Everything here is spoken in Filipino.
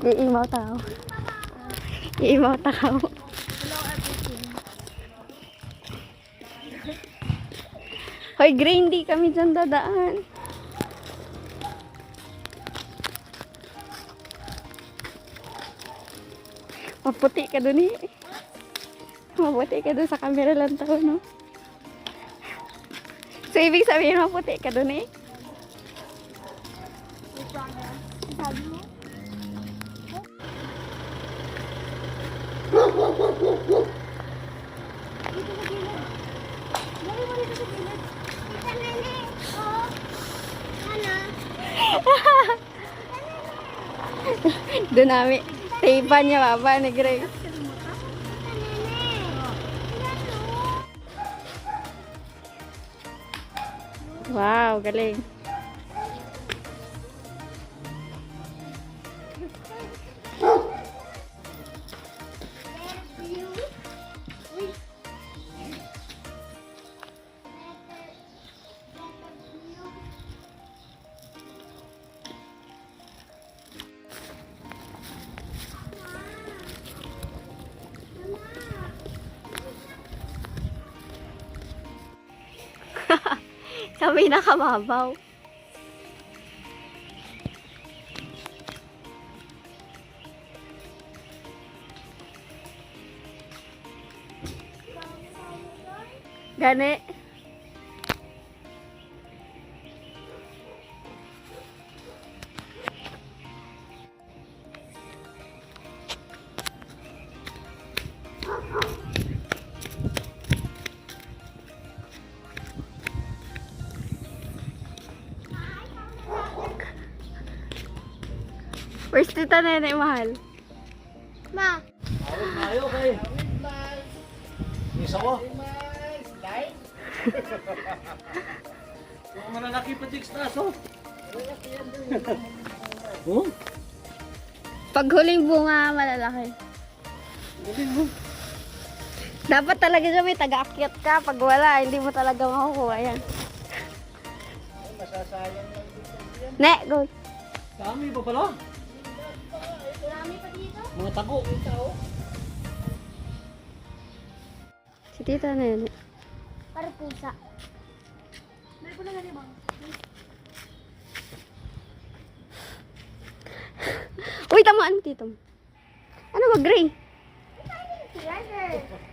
Iimaw tao. Iimaw tao. Hoy, green kami dyan dadaan. Maputi ka dun eh. Maputi ka dun sa camera lang to, no? So, ibig sabihin, maputi ka dun eh. Sabi mo? Dito sa gilid. Kita nene. Oo. Ano? Doon namin. Taypan niya, baba ni nene. Wow, galing. Kami nakababaw. Gani. Where's tita nene, mahal? Ma. Awit mayo kay. Isa ko. Kung malalaki pa six taso. Oh, Pag huling bunga, malalaki. galing mo. Dapat talaga siya may taga-akyat ka. Pag wala, hindi mo talaga makukuha yan. Masasayang lang dito yan. Ne, go. Dami pa pala. Marami pa dito. Mga tago. Si tita nene. Para pusa. May pula na bang? Uy, tama ano tito? Ano ba, gray? Treasure.